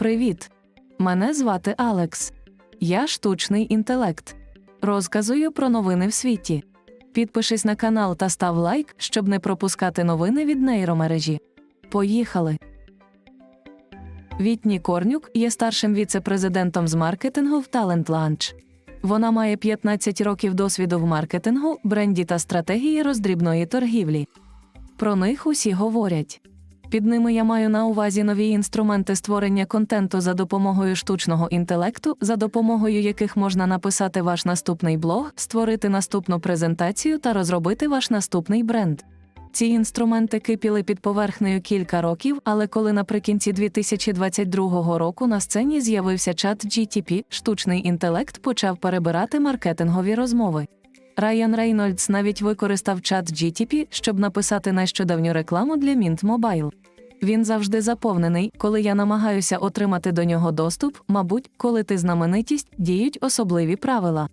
Привіт! Мене звати Алекс. Я штучний інтелект. Розказую про новини в світі. Підпишись на канал та став лайк, щоб не пропускати новини від нейромережі. Поїхали! Вітні Корнюк є старшим віце-президентом з маркетингу в Talent Launch. Вона має 15 років досвіду в маркетингу, бренді та стратегії роздрібної торгівлі. Про них усі говорять. Під ними я маю на увазі нові інструменти створення контенту за допомогою штучного інтелекту, за допомогою яких можна написати ваш наступний блог, створити наступну презентацію та розробити ваш наступний бренд. Ці інструменти кипіли під поверхнею кілька років, але коли наприкінці 2022 року на сцені з'явився чат GTP, штучний інтелект почав перебирати маркетингові розмови. Райан Рейнольдс навіть використав чат GTP, щоб написати нещодавню рекламу для Mint Mobile. Він завжди заповнений, коли я намагаюся отримати до нього доступ, мабуть, коли ти знаменитість, діють особливі правила.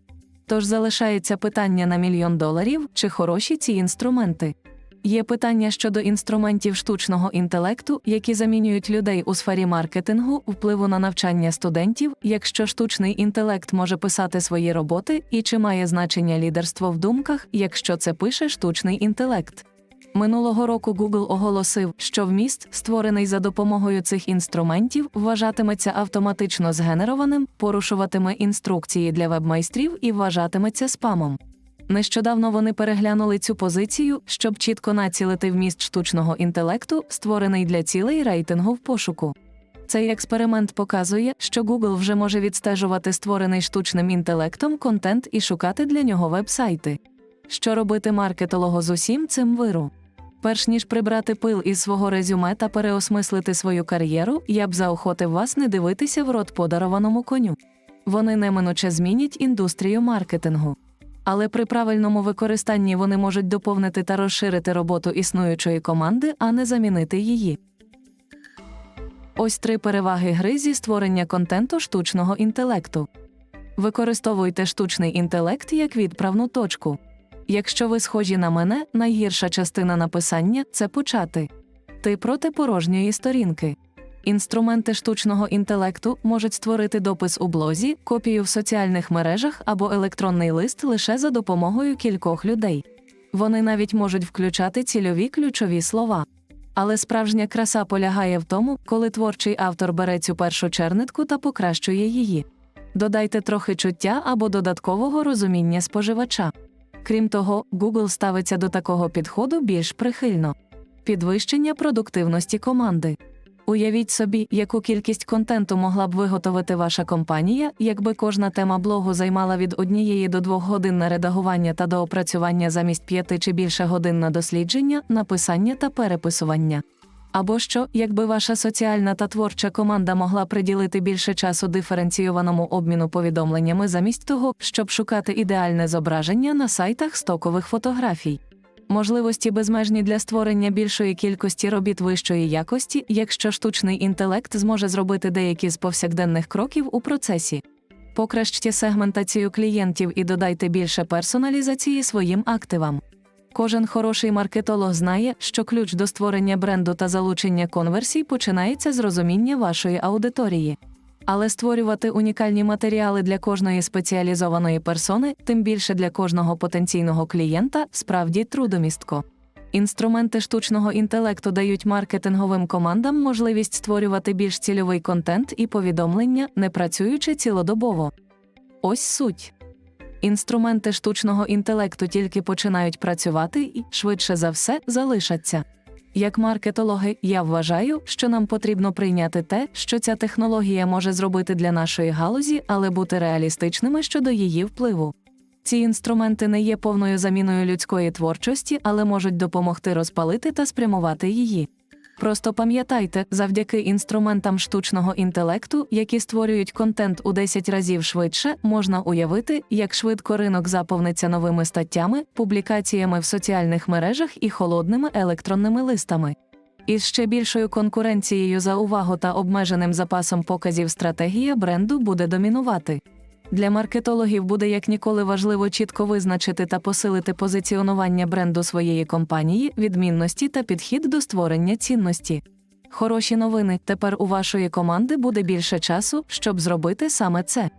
Тож залишається питання на мільйон доларів, чи хороші ці інструменти. Є питання щодо інструментів штучного інтелекту, які замінюють людей у сфері маркетингу, впливу на навчання студентів, якщо штучний інтелект може писати свої роботи, і чи має значення лідерство в думках, якщо це пише штучний інтелект. Минулого року Google оголосив, що вміст, створений за допомогою цих інструментів, вважатиметься автоматично згенерованим, порушуватиме інструкції для вебмайстрів і вважатиметься спамом. Нещодавно вони переглянули цю позицію, щоб чітко націлити вміст штучного інтелекту, створений для цілей рейтингу в пошуку. Цей експеримент показує, що Google вже може відстежувати створений штучним інтелектом контент і шукати для нього вебсайти. Що робити маркетологу з усім цим виру? Перш ніж прибрати пил із свого резюме та переосмислити свою кар'єру, я б заохотив вас не дивитися в рот подарованому коню. Вони неминуче змінять індустрію маркетингу. Але при правильному використанні вони можуть доповнити та розширити роботу існуючої команди, а не замінити її. Ось три переваги гри зі створення контенту штучного інтелекту. Використовуйте штучний інтелект як відправну точку. Якщо ви схожі на мене, найгірша частина написання це почати. Ти проти порожньої сторінки. Інструменти штучного інтелекту можуть створити допис у блозі, копію в соціальних мережах або електронний лист лише за допомогою кількох людей. Вони навіть можуть включати цільові ключові слова. Але справжня краса полягає в тому, коли творчий автор бере цю першу чернитку та покращує її. Додайте трохи чуття або додаткового розуміння споживача. Крім того, Google ставиться до такого підходу більш прихильно. Підвищення продуктивності команди. Уявіть собі, яку кількість контенту могла б виготовити ваша компанія, якби кожна тема блогу займала від однієї до двох годин на редагування та доопрацювання замість п'яти чи більше годин на дослідження, написання та переписування. Або що, якби ваша соціальна та творча команда могла приділити більше часу диференційованому обміну повідомленнями замість того, щоб шукати ідеальне зображення на сайтах стокових фотографій. Можливості безмежні для створення більшої кількості робіт вищої якості, якщо штучний інтелект зможе зробити деякі з повсякденних кроків у процесі. Покращте сегментацію клієнтів і додайте більше персоналізації своїм активам. Кожен хороший маркетолог знає, що ключ до створення бренду та залучення конверсій починається з розуміння вашої аудиторії. Але створювати унікальні матеріали для кожної спеціалізованої персони, тим більше для кожного потенційного клієнта, справді трудомістко. Інструменти штучного інтелекту дають маркетинговим командам можливість створювати більш цільовий контент і повідомлення, не працюючи цілодобово. Ось суть. Інструменти штучного інтелекту тільки починають працювати і, швидше за все, залишаться. Як маркетологи, я вважаю, що нам потрібно прийняти те, що ця технологія може зробити для нашої галузі, але бути реалістичними щодо її впливу. Ці інструменти не є повною заміною людської творчості, але можуть допомогти розпалити та спрямувати її. Просто пам'ятайте, завдяки інструментам штучного інтелекту, які створюють контент у 10 разів швидше, можна уявити, як швидко ринок заповниться новими статтями, публікаціями в соціальних мережах і холодними електронними листами. Із ще більшою конкуренцією за увагу та обмеженим запасом показів стратегія бренду буде домінувати. Для маркетологів буде як ніколи важливо чітко визначити та посилити позиціонування бренду своєї компанії, відмінності та підхід до створення цінності. Хороші новини. Тепер у вашої команди буде більше часу, щоб зробити саме це.